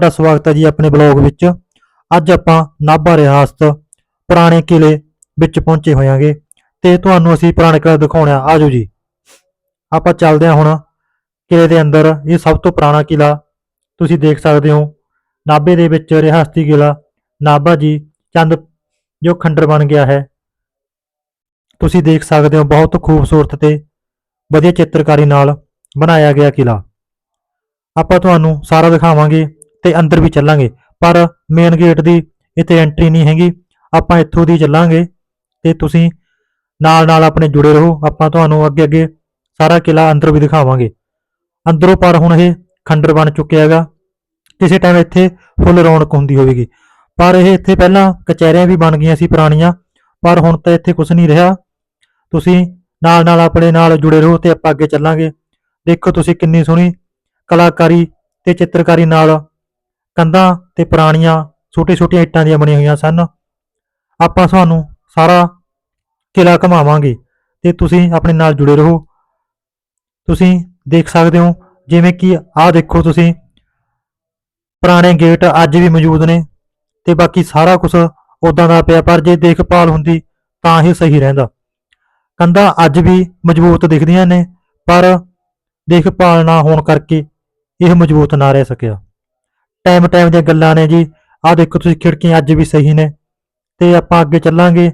ਤੁਹਾਡਾ ਸਵਾਗਤ ਹੈ ਜੀ ਆਪਣੇ ਬਲੌਗ ਵਿੱਚ। ਅੱਜ ਆਪਾਂ ਨਾਭਾ ਰਿਆਸਤ ਪੁਰਾਣੇ ਕਿਲੇ ਵਿੱਚ ਪਹੁੰਚੇ ਹੋਇਆਂਗੇ ਤੇ ਤੁਹਾਨੂੰ ਅਸੀਂ ਪੁਰਾਣੇ ਕਿਲਾ ਦਿਖਾਉਣਾ ਆਜੋ ਜੀ। ਆਪਾਂ ਚੱਲਦੇ ਹਾਂ ਹੁਣ ਕਿਲੇ ਦੇ ਅੰਦਰ। ਇਹ ਸਭ ਤੋਂ ਪੁਰਾਣਾ ਕਿਲਾ ਤੁਸੀਂ ਦੇਖ ਸਕਦੇ ਹੋ। ਨਾਭੇ ਦੇ ਵਿੱਚ ਰਿਹਾਸਤੀ ਕਿਲਾ ਨਾਭਾ ਜੀ ਚੰਦ ਜੋ ਖੰਡਰ ਬਣ ਗਿਆ ਹੈ। ਤੁਸੀਂ ਦੇਖ ਸਕਦੇ ਹੋ ਬਹੁਤ ਖੂਬਸੂਰਤ ਤੇ ਵਧੀਆ ਚਿੱਤਰਕਾਰੀ ਨਾਲ ਬਣਾਇਆ ਗਿਆ ਕਿਲਾ। ਆਪਾਂ ਤੁਹਾਨੂੰ ਸਾਰਾ ਦਿਖਾਵਾਂਗੇ। ਤੇ ਅੰਦਰ ਵੀ ਚੱਲਾਂਗੇ। ਪਰ ਮੇਨ ਗੇਟ ਦੀ ਇੱਥੇ ਐਂਟਰੀ ਨਹੀਂ ਹੈਗੀ। ਆਪਾਂ ਇੱਥੋਂ ਦੀ ਚੱਲਾਂਗੇ ਤੇ ਤੁਸੀਂ ਨਾਲ ਨਾਲ ਆਪਣੇ ਜੁੜੇ ਰਹੋ। ਆਪਾਂ ਤੁਹਾਨੂੰ ਅੱਗੇ ਅੱਗੇ ਸਾਰਾ ਕਿਲਾ ਅੰਦਰ ਵੀ ਦਿਖਾਵਾਂਗੇ। ਅੰਦਰੋਂ ਪਰ ਹੁਣ ਇਹ ਖੰਡਰ ਬਣ ਚੁੱਕਿਆ ਹੈਗਾ। ਕਿਸੇ ਟਾਈਮ ਇੱਥੇ ਫੁੱਲ ਰੌਣਕ ਹੁੰਦੀ ਹੋਵੇਗੀ। ਪਰ ਇਹ ਇੱਥੇ ਪਹਿਲਾਂ ਕਚਹਿਰੀਆਂ ਵੀ ਬਣ ਗਈਆਂ ਸੀ ਪੁਰਾਣੀਆਂ। ਪਰ ਹੁਣ ਤਾਂ ਇੱਥੇ ਕੁਝ ਨਹੀਂ ਰਿਹਾ। ਤੁਸੀਂ ਨਾਲ ਨਾਲ ਆਪਣੇ ਨਾਲ ਜੁੜੇ ਰਹੋ ਤੇ ਆਪਾਂ ਅੱਗੇ ਚੱਲਾਂਗੇ। ਦੇਖੋ ਤੁਸੀਂ ਕਿੰਨੀ ਸੋਹਣੀ ਕਲਾਕਾਰੀ ਤੇ ਚਿੱਤਰਕਾਰੀ ਨਾਲ ਕੰਧਾਂ ਤੇ ਪੁਰਾਣੀਆਂ ਛੋਟੇ-ਛੋਟੀਆਂ ਇੱਟਾਂ ਦੀਆਂ ਬਣੀਆਂ ਹੋਈਆਂ ਸਨ। ਆਪਾਂ ਤੁਹਾਨੂੰ ਸਾਰਾ ਕਿਲਾ ਘਮਾਵਾਂਗੇ ਤੇ ਤੁਸੀਂ ਆਪਣੇ ਨਾਲ ਜੁੜੇ ਰਹੋ। ਤੁਸੀਂ ਦੇਖ ਸਕਦੇ ਹੋ ਜਿਵੇਂ ਕਿ ਆਹ ਦੇਖੋ ਤੁਸੀਂ, ਪੁਰਾਣੇ ਗੇਟ ਅੱਜ ਵੀ ਮੌਜੂਦ ਨੇ ਤੇ ਬਾਕੀ ਸਾਰਾ ਕੁਝ ਉਦਾਂ ਦਾ ਪਿਆ, ਪਰ ਜੇ ਦੇਖਭਾਲ ਹੁੰਦੀ ਤਾਂ ਇਹ ਸਹੀ ਰਹਿੰਦਾ। ਕੰਧਾਂ ਅੱਜ ਵੀ ਮਜ਼ਬੂਤ ਦਿਖਦੀਆਂ ਨੇ, ਪਰ ਦੇਖਭਾਲ ਨਾ ਹੋਣ ਕਰਕੇ ਇਹ ਮਜ਼ਬੂਤ ਨਾ ਰਹਿ ਸਕਿਆ। ਟਾਈਮ ਟਾਈਮ ਦੀਆਂ ਗੱਲਾਂ ਨੇ ਜੀ। ਆਹ ਦੇਖੋ ਤੁਸੀਂ ਖਿੜਕੀਆਂ ਅੱਜ ਵੀ ਸਹੀ ਨੇ। ਤੇ ਆਪਾਂ ਅੱਗੇ ਚੱਲਾਂਗੇ।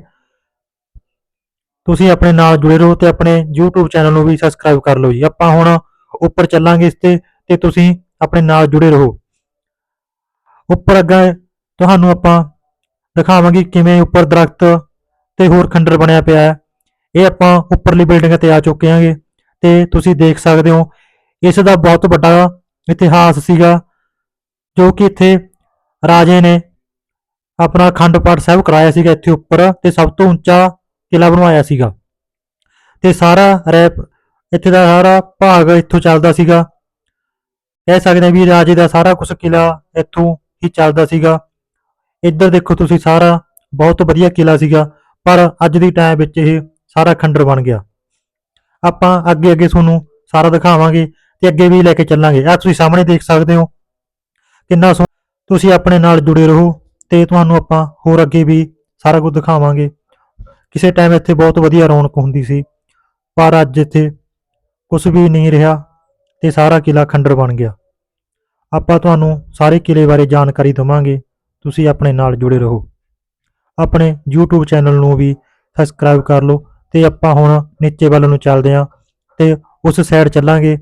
ਤੁਸੀਂ ਆਪਣੇ ਨਾਲ ਜੁੜੇ ਰਹੋ ਤੇ ਆਪਣੇ YouTube ਚੈਨਲ ਨੂੰ ਵੀ ਸਬਸਕ੍ਰਾਈਬ ਕਰ ਲਓ ਜੀ। ਆਪਾਂ ਹੁਣ ਉੱਪਰ ਚੱਲਾਂਗੇ ਇਸ ਤੇ ਤੇ ਤੁਸੀਂ ਆਪਣੇ ਨਾਲ ਜੁੜੇ ਰਹੋ। ਉੱਪਰ ਅੱਗੇ ਤੁਹਾਨੂੰ ਆਪਾਂ ਦਿਖਾਵਾਂਗੇ ਕਿਵੇਂ ਉੱਪਰ ਦਰਖਤ ਤੇ ਹੋਰ ਖੰਡਰ ਬਣਿਆ ਪਿਆ ਹੈ। ਇਹ ਆਪਾਂ ਉੱਪਰਲੀ ਬਿਲਡਿੰਗ ਤੇ ਆ ਚੁੱਕੇ ਹਾਂਗੇ। ਤੇ ਤੁਸੀਂ ਦੇਖ ਸਕਦੇ ਹੋ, ਇਸ ਦਾ ਬਹੁਤ ਵੱਡਾ ਇਤਿਹਾਸ ਸੀਗਾ। ਜੋ ਕਿ ਇੱਥੇ ਰਾਜੇ ਨੇ ਆਪਣਾ ਅਖੰਡ ਪਾਠ ਸਾਹਿਬ ਕਰਾਇਆ ਸੀਗਾ ਇੱਥੇ ਉੱਪਰ ਤੇ ਸਭ ਤੋਂ ਉੱਚਾ ਕਿਲਾ ਬਣਵਾਇਆ ਸੀਗਾ। ਤੇ ਸਾਰਾ ਰੈਪ, ਇੱਥੇ ਦਾ ਸਾਰਾ ਭਾਗ ਇੱਥੋਂ ਚੱਲਦਾ ਸੀਗਾ। ਕਹਿ ਸਕਦੇ ਹਾਂ ਵੀ ਰਾਜੇ ਦਾ ਸਾਰਾ ਕੁਝ ਕਿਲਾ ਇੱਥੋਂ ਹੀ ਚੱਲਦਾ ਸੀਗਾ। ਇੱਧਰ ਦੇਖੋ ਤੁਸੀਂ ਸਾਰਾ ਬਹੁਤ ਵਧੀਆ ਕਿਲਾ ਸੀਗਾ, ਪਰ ਅੱਜ ਦੀ ਟਾਈਮ ਵਿੱਚ ਇਹ ਸਾਰਾ ਖੰਡਰ ਬਣ ਗਿਆ। ਆਪਾਂ ਅੱਗੇ ਅੱਗੇ ਤੁਹਾਨੂੰ ਸਾਰਾ ਦਿਖਾਵਾਂਗੇ ਤੇ ਅੱਗੇ ਵੀ ਲੈ ਕੇ ਚੱਲਾਂਗੇ। ਆ ਤੁਸੀਂ ਸਾਹਮਣੇ ਦੇਖ ਸਕਦੇ ਹੋ ਕਿੰਨਾ ਸੋਹਣਾ। ਤੁਸੀਂ ਆਪਣੇ ਨਾਲ ਜੁੜੇ ਰਹੋ ਤੇ ਤੁਹਾਨੂੰ ਆਪਾਂ ਹੋਰ ਅੱਗੇ ਵੀ ਸਾਰਾ ਕੁਝ ਦਿਖਾਵਾਂਗੇ। ਕਿਸੇ ਟਾਈਮ ਇੱਥੇ ਬਹੁਤ ਵਧੀਆ ਰੌਣਕ ਹੁੰਦੀ ਸੀ, ਪਰ ਅੱਜ ਇੱਥੇ ਕੁਝ ਵੀ ਨਹੀਂ ਰਿਹਾ ਤੇ ਸਾਰਾ ਕਿਲਾ ਖੰਡਰ ਬਣ ਗਿਆ। ਆਪਾਂ ਤੁਹਾਨੂੰ ਸਾਰੇ ਕਿਲੇ ਬਾਰੇ ਜਾਣਕਾਰੀ ਦਵਾਂਗੇ, ਤੁਸੀਂ ਆਪਣੇ ਨਾਲ ਜੁੜੇ ਰਹੋ। ਆਪਣੇ YouTube ਚੈਨਲ ਨੂੰ ਵੀ ਸਬਸਕ੍ਰਾਈਬ ਕਰ ਲਓ ਤੇ ਆਪਾਂ ਹੁਣ ਨੀਚੇ ਵੱਲ ਨੂੰ ਚੱਲਦੇ ਹਾਂ ਤੇ ਉਸ ਸਾਈਡ ਚੱਲਾਂਗੇ,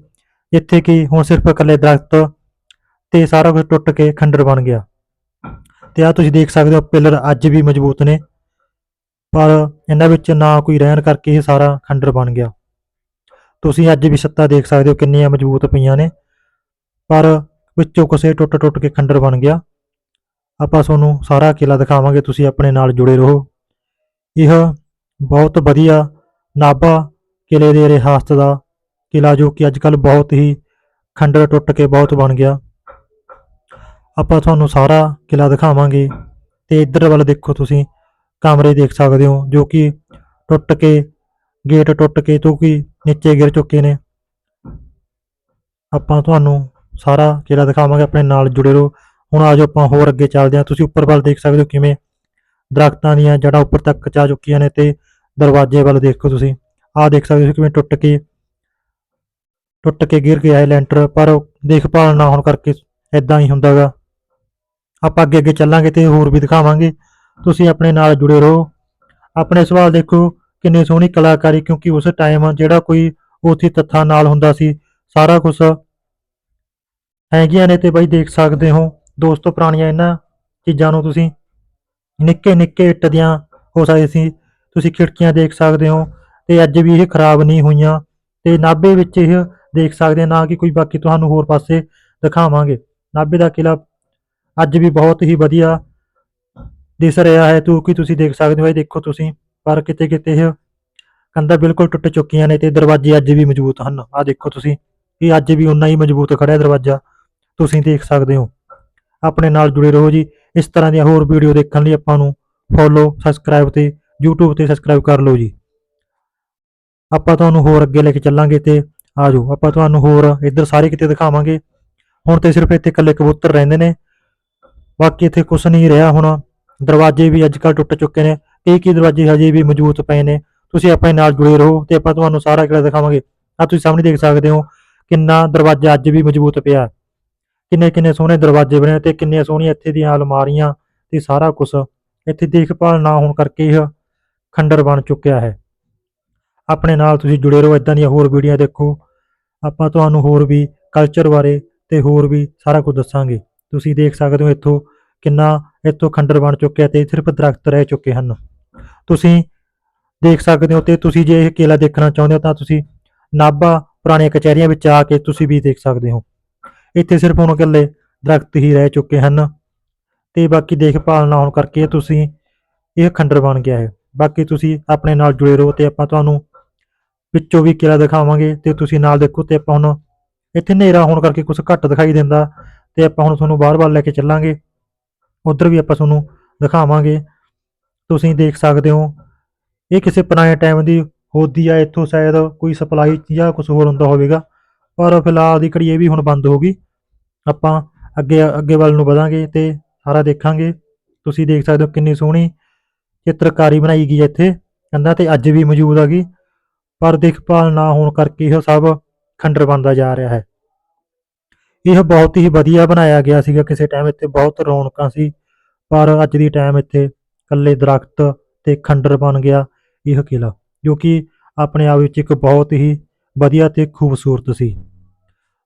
ਜਿੱਥੇ ਕਿ ਹੁਣ ਸਿਰਫ ਇਕੱਲੇ ਦਰਖਤ ਤੇ ਸਾਰਾ ਕੁਝ ਟੁੱਟ ਕੇ ਖੰਡਰ ਬਣ ਗਿਆ। ਤੇ ਆ ਤੁਸੀਂ ਦੇਖ ਸਕਦੇ ਹੋ, ਪਿਲਰ ਅੱਜ ਵੀ ਮਜ਼ਬੂਤ ਨੇ, ਪਰ ਇਹਨਾਂ ਵਿੱਚ ਨਾ ਕੋਈ ਰਹਿਣ ਕਰਕੇ ਇਹ ਸਾਰਾ ਖੰਡਰ ਬਣ ਗਿਆ। ਤੁਸੀਂ ਅੱਜ ਵੀ ਛੱਤਾਂ ਦੇਖ ਸਕਦੇ ਹੋ, ਕਿੰਨੀਆਂ ਮਜ਼ਬੂਤ ਪਈਆਂ ਨੇ, ਪਰ ਵਿੱਚੋਂ ਕਿਸੇ ਟੁੱਟ ਟੁੱਟ ਕੇ ਖੰਡਰ ਬਣ ਗਿਆ। ਆਪਾਂ ਤੁਹਾਨੂੰ ਸਾਰਾ ਕਿਲਾ ਦਿਖਾਵਾਂਗੇ, ਤੁਸੀਂ ਆਪਣੇ ਨਾਲ ਜੁੜੇ ਰਹੋ। ਇਹ ਬਹੁਤ ਵਧੀਆ ਨਾਭਾ ਕਿਲੇ ਦੇ ਰਿਹਾਸਤ ਦਾ ਕਿਲਾ ਜੋ ਕਿ ਅੱਜ ਕੱਲ ਬਹੁਤ ਹੀ ਖੰਡਰ ਟੁੱਟ ਕੇ ਬਹੁਤ ਬਣ ਗਿਆ। ਆਪਾਂ ਤੁਹਾਨੂੰ ਸਾਰਾ ਕਿਲਾ ਦਿਖਾਵਾਂਗੇ ਤੇ ਇੱਧਰ ਵੱਲ ਦੇਖੋ ਤੁਸੀਂ ਕਮਰੇ ਦੇਖ ਸਕਦੇ ਹੋ, ਜੋ ਕਿ ਟੁੱਟ ਕੇ, ਗੇਟ ਟੁੱਟ ਕੇ ਤੋਂ ਕਿ ਨੀਚੇ ਗਿਰ ਚੁੱਕੇ ਨੇ। ਆਪਾਂ ਤੁਹਾਨੂੰ ਸਾਰਾ ਕਿਲਾ ਦਿਖਾਵਾਂਗੇ, ਆਪਣੇ ਨਾਲ ਜੁੜੇ ਰਹੋ। ਹੁਣ ਆਜੋ ਆਪਾਂ ਹੋਰ ਅੱਗੇ ਚੱਲਦੇ ਹਾਂ। ਤੁਸੀਂ ਉੱਪਰ ਵੱਲ ਦੇਖ ਸਕਦੇ ਹੋ ਕਿਵੇਂ ਦਰਖਤਾਂ ਦੀਆਂ ਜੜ੍ਹਾਂ ਉੱਪਰ ਤੱਕ ਜਾ ਚੁੱਕੀਆਂ ਨੇ ਤੇ ਦਰਵਾਜ਼ੇ ਵੱਲ ਦੇਖੋ ਤੁਸੀਂ। ਆਹ ਦੇਖ ਸਕਦੇ ਹੋ ਕਿਵੇਂ ਟੁੱਟ ਕੇ ਟੁੱਟ ਕੇ ਗਿਰ ਗਿਆ ਹੈ ਲੈਂਟਰ, ਪਰ ਦੇਖਭਾਲ ਨਾ ਹੋਣ ਕਰਕੇ ਇਦਾਂ ਹੀ ਹੁੰਦਾਗਾ। ਆਪਾਂ ਅੱਗੇ ਅੱਗੇ ਚੱਲਾਂਗੇ ਤੇ ਹੋਰ ਵੀ ਦਿਖਾਵਾਂਗੇ। ਤੁਸੀਂ ਆਪਣੇ ਨਾਲ ਜੁੜੇ ਰਹੋ। ਆਪਣੇ ਸਵਾਲ ਦੇਖੋ, ਕਿੰਨੀ ਸੋਹਣੀ ਕਲਾਕਾਰੀ, ਕਿਉਂਕਿ ਉਸ ਟਾਈਮ ਜਿਹੜਾ ਕੋਈ ਉਥੇ ਤੱਥਾਂ ਨਾਲ ਹੁੰਦਾ ਸੀ, ਸਾਰਾ ਕੁਝ ਹੈਗੀਆਂ ਨੇ ਤੇ ਬਾਈ ਦੇਖ ਸਕਦੇ ਹੋ। ਦੋਸਤੋ, ਪੁਰਾਣੀਆਂ ਇਹਨਾਂ ਚੀਜ਼ਾਂ ਨੂੰ ਤੁਸੀਂ ਨਿੱਕੇ ਨਿੱਕੇ ਇੱਟ ਦੀਆਂ ਹੋ ਸਕਦੇ ਸੀ। ਤੁਸੀਂ ਖਿੜਕੀਆਂ ਦੇਖ ਸਕਦੇ ਹੋ ਤੇ ਅੱਜ ਵੀ ਇਹ ਖਰਾਬ ਨਹੀਂ ਹੋਈਆਂ ਤੇ ਨਾਭੇ ਵਿੱਚ ਇਹ ਦੇਖ ਸਕਦੇ ਨਾ ਕਿ ਕੋਈ ਬਾਕੀ ਤੁਹਾਨੂੰ ਹੋਰ ਪਾਸੇ ਦਿਖਾਵਾਂਗੇ। ਨਾਭੇ ਦਾ ਕਿਲਾ ਅੱਜ ਵੀ ਬਹੁਤ ਹੀ ਵਧੀਆ ਦਿਸ ਰਿਹਾ ਹੈ। ਤੂੰ ਕਿ ਤੁਸੀਂ ਦੇਖ ਸਕਦੇ ਹੋ? ਇਹ ਦੇਖੋ ਤੁਸੀਂ, ਪਰ ਕਿਤੇ ਕਿਤੇ ਇਹ ਕੰਧਾਂ ਬਿਲਕੁਲ ਟੁੱਟ ਚੁੱਕੀਆਂ ਨੇ ਤੇ ਦਰਵਾਜ਼ੇ ਅੱਜ ਵੀ ਮਜ਼ਬੂਤ ਹਨ। ਆਹ ਦੇਖੋ ਤੁਸੀਂ, ਇਹ ਅੱਜ ਵੀ ਉਨਾ ਹੀ ਮਜ਼ਬੂਤ ਖੜਾ ਦਰਵਾਜ਼ਾ। ਤੁਸੀਂ ਦੇਖ ਸਕਦੇ ਹੋ, ਆਪਣੇ ਨਾਲ ਜੁੜੇ ਰਹੋ ਜੀ। ਇਸ ਤਰ੍ਹਾਂ ਦੀਆਂ ਹੋਰ ਵੀਡੀਓ ਦੇਖਣ ਲਈ ਆਪਾਂ ਨੂੰ ਫੋਲੋ ਸਬਸਕ੍ਰਾਈਬ ਤੇ YouTube ਤੇ ਸਬਸਕ੍ਰਾਈਬ ਕਰ ਲਓ ਜੀ। ਆਪਾਂ ਤੁਹਾਨੂੰ ਹੋਰ ਅੱਗੇ ਲੈ ਕੇ ਚੱਲਾਂਗੇ ਤੇ ਆਜੋ ਆਪਾਂ ਤੁਹਾਨੂੰ ਹੋਰ ਇੱਧਰ ਸਾਰੇ ਕਿਤੇ ਦਿਖਾਵਾਂਗੇ। ਹੁਣ ਤੇ ਸਿਰਫ ਇੱਥੇ ਇਕੱਲੇ ਕਬੂਤਰ ਰਹਿੰਦੇ ਨੇ। ਬਾਕੀ ਇੱਥੇ ਕੁਝ ਨਹੀਂ ਰਿਹਾ ਹੁਣ। ਦਰਵਾਜ਼ੇ ਵੀ ਅੱਜ ਕੱਲ੍ਹ ਟੁੱਟ ਚੁੱਕੇ ਨੇ। ਕਈ ਕਈ ਦਰਵਾਜ਼ੇ ਹਜੇ ਵੀ ਮਜ਼ਬੂਤ ਪਏ ਨੇ? ਤੁਸੀਂ ਆਪਣੇ ਨਾਲ ਜੁੜੇ ਰਹੋ ਤੇ ਆਪਾਂ ਤੁਹਾਨੂੰ ਸਾਰਾ ਕਿਲਾ ਦਿਖਾਵਾਂਗੇ। ਆ ਤੁਸੀਂ ਸਾਹਮਣੇ ਦੇਖ ਸਕਦੇ ਹੋ ਕਿੰਨਾ ਦਰਵਾਜ਼ਾ ਅੱਜ ਵੀ ਮਜ਼ਬੂਤ ਪਿਆ। ਕਿੰਨੇ ਕਿੰਨੇ ਸੋਹਣੇ ਦਰਵਾਜ਼ੇ ਬਣੇ ਤੇ ਕਿੰਨੀਆਂ ਸੋਹਣੀਆਂ ਇੱਥੇ ਦੀਆਂ ਅਲਮਾਰੀਆਂ ਤੇ ਸਾਰਾ ਕੁਝ ਇੱਥੇ ਦੇਖਭਾਲ ਨਾ ਹੋਣ ਕਰਕੇ ਇਹ ਖੰਡਰ ਬਣ ਚੁੱਕਿਆ ਹੈ। ਆਪਣੇ ਨਾਲ ਤੁਸੀਂ ਜੁੜੇ ਰਹੋ ਇਦਾਂ ਦੀਆਂ ਹੋਰ ਵੀਡੀਓ ਦੇਖੋ। ਆਪਾਂ ਤੁਹਾਨੂੰ ਹੋਰ ਵੀ ਕਲਚਰ ਬਾਰੇ ਤੇ ਹੋਰ ਵੀ ਸਾਰਾ ਕੁਝ ਦੱਸਾਂਗੇ। ਤੁਸੀਂ ਦੇਖ ਸਕਦੇ ਹੋ ਇੱਥੋਂ ਕਿੰਨਾ ਇੱਥੋਂ ਖੰਡਰ ਬਣ ਚੁੱਕਿਆ ਤੇ ਸਿਰਫ ਦਰਖਤ ਰਹਿ ਚੁੱਕੇ ਹਨ। ਤੁਸੀਂ ਦੇਖ ਸਕਦੇ ਹੋ ਤੇ ਤੁਸੀਂ ਜੇ ਇਹ ਕਿਲਾ ਦੇਖਣਾ ਚਾਹੁੰਦੇ ਹੋ ਤਾਂ ਤੁਸੀਂ ਨਾਭਾ ਪੁਰਾਣੀਆਂ ਕਚਹਿਰੀਆਂ ਵਿੱਚ ਆ ਕੇ ਤੁਸੀਂ ਵੀ ਦੇਖ ਸਕਦੇ ਹੋ। ਇੱਥੇ ਸਿਰਫ ਹੁਣ ਇਕੱਲੇ ਦਰਖਤ ਹੀ ਰਹਿ ਚੁੱਕੇ ਹਨ। ਤੇ ਬਾਕੀ ਦੇਖਭਾਲ ਨਾ ਹੋਣ ਕਰਕੇ ਤੁਸੀਂ ਇਹ ਖੰਡਰ ਬਣ ਗਿਆ ਹੈ। ਬਾਕੀ ਤੁਸੀਂ ਆਪਣੇ ਨਾਲ ਜੁੜੇ ਰਹੋ ਤੇ ਆਪਾਂ ਤੁਹਾਨੂੰ ਵਿੱਚੋਂ ਵੀ ਕਿਲਾ ਦਿਖਾਵਾਂਗੇ ਤੇ ਤੁਸੀਂ ਨਾਲ ਦੇਖੋ ਤੇ ਆਪਾਂ ਹੁਣ ਇੱਥੇ ਹਨੇਰਾ ਹੋਣ ਕਰਕੇ ਕੁਝ ਘੱਟ ਦਿਖਾਈ ਦਿੰਦਾ। ਤੇ ਆਪਾਂ ਹੁਣ ਤੁਹਾਨੂੰ ਬਾਹਰ-ਬਾਹਰ ਲੈ ਕੇ ਚੱਲਾਂਗੇ। ਉਧਰ ਵੀ ਆਪਾਂ ਤੁਹਾਨੂੰ ਦਿਖਾਵਾਂਗੇ। ਤੁਸੀਂ ਦੇਖ ਸਕਦੇ ਹੋ, ਇਹ ਕਿਸੇ ਪੁਰਾਣੇ ਟਾਈਮ ਦੀ ਹੋਦੀ ਆ, ਇੱਥੋਂ ਸ਼ਾਇਦ ਕੋਈ ਸਪਲਾਈ ਜਾਂ ਕੁਝ ਹੋਰ ਹੁੰਦਾ ਹੋਵੇਗਾ। ਪਰ ਫਿਲਹਾਲ ਦੀ ਘੜੀ ਇਹ ਵੀ ਹੁਣ ਬੰਦ ਹੋ ਗਈ। ਆਪਾਂ ਅੱਗੇ ਅੱਗੇ ਵੱਲ ਨੂੰ ਵਧਾਂਗੇ ਤੇ ਸਾਰਾ ਦੇਖਾਂਗੇ। ਤੁਸੀਂ ਦੇਖ ਸਕਦੇ ਹੋ ਕਿੰਨੀ ਸੋਹਣੀ ਚਿੱਤਰਕਾਰੀ ਬਣਾਈ ਗਈ ਹੈ ਇੱਥੇ। ਕੰਧਾਂ ਤੇ ਅੱਜ ਵੀ ਮੌਜੂਦ ਆ ਗਈ। ਪਰ ਦੇਖਭਾਲ ਨਾ ਹੋਣ ਕਰਕੇ ਇਹ ਸਭ ਖੰਡਰ ਬਣਦਾ ਜਾ ਰਿਹਾ ਹੈ। ਇਹ ਬਹੁਤ ਹੀ ਵਧੀਆ ਬਣਾਇਆ ਗਿਆ ਸੀਗਾ ਕਿਸੇ ਟਾਈਮ ਇੱਥੇ ਬਹੁਤ ਰੌਣਕਾਂ ਸੀ, ਪਰ ਅੱਜ ਦੀ ਟਾਈਮ ਇੱਥੇ ਇਕੱਲੇ ਦਰਖਤ ਤੇ ਖੰਡਰ ਬਣ ਗਿਆ ਇਹ ਕਿਲਾ ਜੋ ਕਿ ਆਪਣੇ ਆਪ ਵਿੱਚ ਇੱਕ ਬਹੁਤ ਹੀ ਵਧੀਆ ਤੇ ਖੂਬਸੂਰਤ ਸੀ।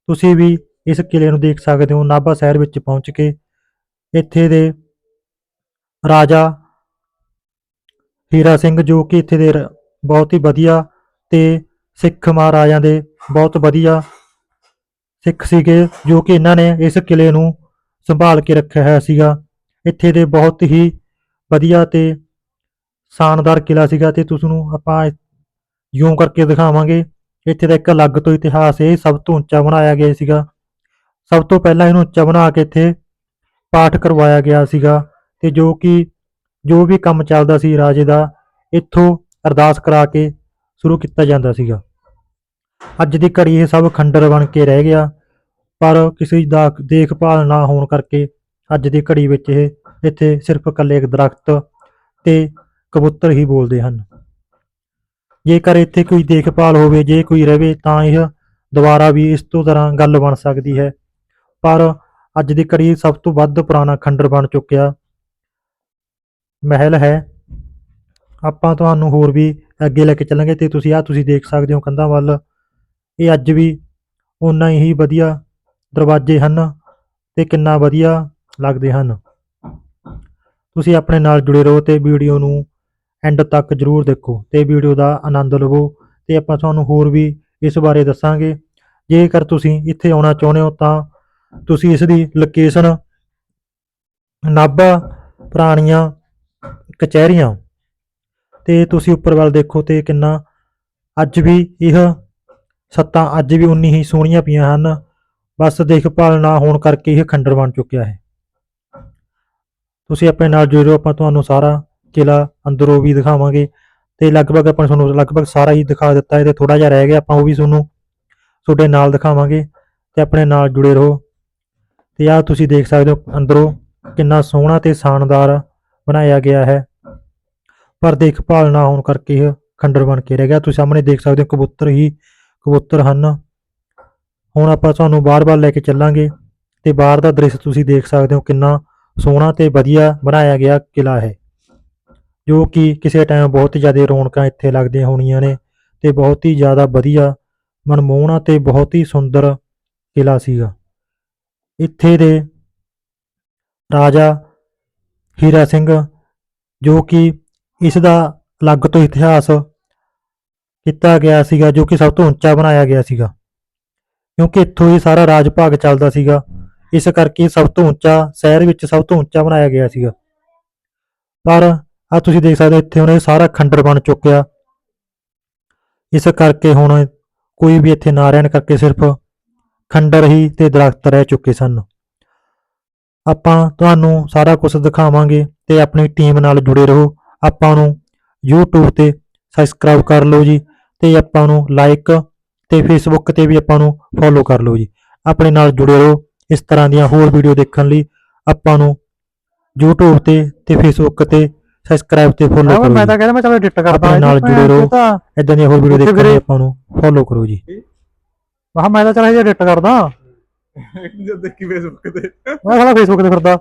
ਤੁਸੀਂ ਵੀ ਇਸ ਕਿਲੇ ਨੂੰ ਦੇਖ ਸਕਦੇ ਹੋ, ਨਾਭਾ ਸ਼ਹਿਰ ਵਿੱਚ ਪਹੁੰਚ ਕੇ। ਇੱਥੇ ਦੇ ਰਾਜਾ ਹੀਰਾ ਸਿੰਘ, ਜੋ ਕਿ ਇੱਥੇ ਦੇ ਰ- ਬਹੁਤ ਹੀ ਵਧੀਆ ਤੇ ਸਿੱਖ ਮਹਾਰਾਜਾਂ ਦੇ ਬਹੁਤ ਵਧੀਆ ਸਿੱਖ ਸੀਗੇ, ਜੋ ਕਿ ਇਹਨਾਂ ਨੇ ਇਸ ਕਿਲੇ ਨੂੰ ਸੰਭਾਲ ਕੇ ਰੱਖਿਆ ਹੋਇਆ ਸੀਗਾ। ਇੱਥੇ ਦੇ ਬਹੁਤ ਹੀ ਵਧੀਆ ਤੇ ਸ਼ਾਨਦਾਰ ਕਿਲਾ ਸੀਗਾ ਤੇ ਤੁਸ ਨੂੰ ਆਪਾਂ ਯੂੰ ਕਰਕੇ ਦਿਖਾਵਾਂਗੇ। ਇੱਥੇ ਦਾ ਇੱਕ ਅਲੱਗ ਤੋਂ ਇਤਿਹਾਸ ਇਹ ਸਭ ਤੋਂ ਉੱਚਾ ਬਣਾਇਆ ਗਿਆ ਸੀਗਾ। ਸਭ ਤੋਂ ਪਹਿਲਾਂ ਇਹਨੂੰ ਉੱਚਾ ਬਣਾ ਕੇ ਇੱਥੇ ਪਾਠ ਕਰਵਾਇਆ ਗਿਆ ਸੀਗਾ ਤੇ ਜੋ ਕਿ ਜੋ ਵੀ ਕੰਮ ਚੱਲਦਾ ਸੀ ਰਾਜੇ ਦਾ, ਇੱਥੋਂ ਅਰਦਾਸ ਕਰਾ ਕੇ ਸ਼ੁਰੂ ਕੀਤਾ ਜਾਂਦਾ ਸੀਗਾ। ਅੱਜ ਦੀ ਘੜੀ ਇਹ ਸਭ ਖੰਡਰ ਬਣ ਕੇ ਰਹਿ ਗਿਆ, ਪਰ ਕਿਸੇ ਦਾ ਦੇਖਭਾਲ ਨਾ ਹੋਣ ਕਰਕੇ ਅੱਜ ਦੀ ਘੜੀ ਵਿੱਚ ਇਹ ਇੱਥੇ ਸਿਰਫ ਇਕੱਲੇ ਇੱਕ ਦਰਖਤ ਤੇ ਕਬੂਤਰ ਹੀ ਬੋਲਦੇ ਹਨ। ਜੇਕਰ ਇੱਥੇ ਕੋਈ ਦੇਖਭਾਲ ਹੋਵੇ, ਜੇ ਕੋਈ ਰਵੇ, ਤਾਂ ਇਹ ਦੁਬਾਰਾ ਵੀ ਇਸ ਤੋਂ ਤਰ੍ਹਾਂ ਗੱਲ ਬਣ ਸਕਦੀ ਹੈ। ਪਰ ਅੱਜ ਦੀ ਘੜੀ ਸਭ ਤੋਂ ਵੱਧ ਪੁਰਾਣਾ ਖੰਡਰ ਬਣ ਚੁੱਕਿਆ। ਮਹਿਲ ਹੈ। ਆਪਾਂ ਤੁਹਾਨੂੰ ਹੋਰ ਵੀ ਅੱਗੇ ਲੈ ਕੇ ਚੱਲਾਂਗੇ ਤੇ ਤੁਸੀਂ ਆ ਤੁਸੀਂ ਦੇਖ ਸਕਦੇ ਹੋ ਕੰਧਾਂ ਵੱਲ। ਇਹ ਅੱਜ ਵੀ ਓਨਾ ਹੀ ਵਧੀਆ ਦਰਵਾਜ਼ੇ ਹਨ ਤੇ ਕਿੰਨਾ ਵਧੀਆ ਲੱਗਦੇ ਹਨ। ਤੁਸੀਂ ਆਪਣੇ ਨਾਲ ਜੁੜੇ ਰਹੋ ਤੇ ਵੀਡੀਓ ਨੂੰ ਐਂਡ ਤੱਕ ਜਰੂਰ ਦੇਖੋ ਤੇ ਵੀਡੀਓ ਦਾ ਆਨੰਦ ਲਵੋ ਤੇ ਆਪਾਂ ਤੁਹਾਨੂੰ ਹੋਰ ਵੀ ਇਸ ਬਾਰੇ ਦੱਸਾਂਗੇ। ਜੇਕਰ ਤੁਸੀਂ ਇੱਥੇ ਆਉਣਾ ਚਾਹੁੰਦੇ ਹੋ ਤਾਂ ਤੁਸੀਂ ਇਸ ਦੀ ਲੋਕੇਸ਼ਨ ਨਾਭਾ ਪੁਰਾਣੀਆਂ ਕਚਹਿਰੀਆਂ ਤੇ ਤੁਸੀਂ ਉੱਪਰ ਵੱਲ ਦੇਖੋ ਤੇ ਕਿੰਨਾ ਅੱਜ ਵੀ ਇਹ ਸੱਤਾਂ ਅੱਜ ਵੀ ਉਨੀ ਹੀ ਸੋਹਣੀਆਂ ਪਈਆਂ ਹਨ। ਬਸ ਦੇਖਭਾਲ ਨਾ ਹੋਣ ਕਰਕੇ ਇਹ ਖੰਡਰ ਬਣ ਚੁੱਕਿਆ ਹੈ। ਤੁਸੀਂ ਆਪਣੇ ਨਾਲ ਜੁੜੇ ਰਹੋ ਆਪਾਂ ਤੁਹਾਨੂੰ ਸਾਰਾ ਕਿਲਾ ਅੰਦਰੋਂ ਵੀ ਦਿਖਾਵਾਂਗੇ ਤੇ ਲਗਭਗ ਆਪਾਂ ਤੁਹਾਨੂੰ ਲਗਭਗ ਸਾਰਾ ਹੀ ਦਿਖਾ ਦਿੱਤਾ ਹੈ ਤੇ ਥੋੜਾ ਜਿਹਾ ਰਹਿ ਗਿਆ, ਆਪਾਂ ਉਹ ਵੀ ਤੁਹਾਨੂੰ ਤੁਹਾਡੇ ਨਾਲ ਦਿਖਾਵਾਂਗੇ ਤੇ ਆਪਣੇ ਨਾਲ ਜੁੜੇ ਰਹੋ। ਤੇ ਆਹ ਤੁਸੀਂ ਦੇਖ ਸਕਦੇ ਹੋ ਅੰਦਰੋਂ ਕਿੰਨਾ ਸੋਹਣਾ ਤੇ ਸ਼ਾਨਦਾਰ ਬਣਾਇਆ ਗਿਆ ਹੈ। ਪਰ ਦੇਖਭਾਲ ਨਾ ਹੋਣ ਕਰਕੇ ਇਹ ਖੰਡਰ ਬਣ ਕੇ ਰਹਿ ਗਿਆ। ਤੁਸੀਂ ਸਾਹਮਣੇ ਦੇਖ ਸਕਦੇ ਹੋ ਕਬੂਤਰ ਹੀ ਕਬੂਤਰ ਹਨ। ਹੁਣ ਆਪਾਂ ਤੁਹਾਨੂੰ ਬਾਰ-ਬਾਰ ਲੈ ਕੇ ਚੱਲਾਂਗੇ ਤੇ ਬਾਹਰ ਦਾ ਦ੍ਰਿਸ਼ ਤੁਸੀਂ ਦੇਖ ਸਕਦੇ ਹੋ ਕਿੰਨਾ ਸੋਹਣਾ ਤੇ ਵਧੀਆ ਬਣਾਇਆ ਗਿਆ ਕਿਲਾ ਹੈ। ਜੋ ਕਿ ਕਿਸੇ ਟਾਈਮ ਬਹੁਤ ਜ਼ਿਆਦਾ ਰੌਣਕਾਂ ਇੱਥੇ ਲੱਗਦੀਆਂ ਹੋਣੀਆਂ ਨੇ ਤੇ ਬਹੁਤ ਹੀ ਜ਼ਿਆਦਾ ਵਧੀਆ, ਮਨਮੋਹਣਾ ਤੇ ਬਹੁਤ ਹੀ ਸੁੰਦਰ ਕਿਲਾ ਸੀਗਾ। ਇੱਥੇ ਦੇ ਰਾਜਾ ਹੀਰਾ ਸਿੰਘ ਜੋ ਕਿ ਇਸ ਦਾ ਅਲੱਗ ਤੋਂ ਇਤਿਹਾਸ ਕੀਤਾ ਗਿਆ ਸੀਗਾ, ਜੋ ਕਿ ਸਭ ਤੋਂ ਉੱਚਾ ਬਣਾਇਆ ਗਿਆ ਸੀਗਾ। ਕਿਉਂਕਿ ਇੱਥੋਂ ਹੀ ਸਾਰਾ ਰਾਜ ਭਾਗ ਚੱਲਦਾ ਸੀਗਾ। ਇਸ ਕਰਕੇ ਸਭ ਤੋਂ ਉੱਚਾ ਸ਼ਹਿਰ ਵਿੱਚ ਸਭ ਤੋਂ ਉੱਚਾ ਬਣਾਇਆ ਗਿਆ ਸੀਗਾ। ਪਰ ਆ ਤੁਸੀਂ ਦੇਖ ਸਕਦੇ ਹੋ, ਇੱਥੇ ਹੁਣ ਇਹ ਸਾਰਾ ਖੰਡਰ ਬਣ ਚੁੱਕਿਆ। ਇਸ ਕਰਕੇ ਹੁਣ ਕੋਈ ਵੀ ਇੱਥੇ ਨਾ ਰਹਿਣ ਕਰਕੇ ਸਿਰਫ ਖੰਡਰ ਹੀ ਤੇ ਦਰਖਤ ਰਹਿ ਚੁੱਕੇ ਸਨ। ਆਪਾਂ ਤੁਹਾਨੂੰ ਸਾਰਾ ਕੁਝ ਦਿਖਾਵਾਂਗੇ ਤੇ ਆਪਣੀ ਟੀਮ ਨਾਲ ਜੁੜੇ ਰਹੋ। ਆਪਾਂ ਨੂੰ YouTube ਤੇ ਸਬਸਕ੍ਰਾਈਬ ਕਰ ਲਓ ਜੀ। ਤੇ ਆਪਾਂ ਨੂੰ ਲਾਈਕ ਤੇ Facebook ਤੇ ਵੀ ਆਪਾਂ ਨੂੰ ਫੋਲੋ ਕਰ ਲਓ ਜੀ। ਆਪਣੇ ਨਾਲ ਜੁੜੇ ਰਹੋ ਇਸ ਤਰ੍ਹਾਂ ਦੀਆਂ ਹੋਰ ਵੀਡੀਓ ਦੇਖਣ ਲਈ। ਆਪਾਂ ਨੂੰ YouTube ਤੇ ਤੇ Facebook ਤੇ ਸਬਸਕ੍ਰਾਈਬ ਤੇ ਫੋਲੋ ਮੈਂ ਕਰੋ ਮੈਂ। ਤਾਂ ਕਹਿੰਦਾ ਮੈਂ ਚਲੋ ਐਡਿਟ ਕਰਦਾ ਆਪਣੇ ਨਾਲ ਜੁੜੇ ਰਹੋ। ਇਦਾਂ ਦੀਆਂ ਹੋਰ ਵੀਡੀਓ ਦੇਖਣ ਲਈ ਆਪਾਂ ਨੂੰ ਫੋਲੋ ਕਰੋ ਜੀ। ਮੈਂ ਕਿਹਾ ਮੈਂ ਤਾਂ ਚਲ ਇਹ ਐਡਿਟ ਕਰਦਾ। ਜਦ ਦੇਖੀ ਫੇਸਬੁੱਕ ਤੇ। ਮੈਂ ਸਾਲਾ ਫੇਸਬੁੱਕ ਤੇ ਫਿਰਦਾ।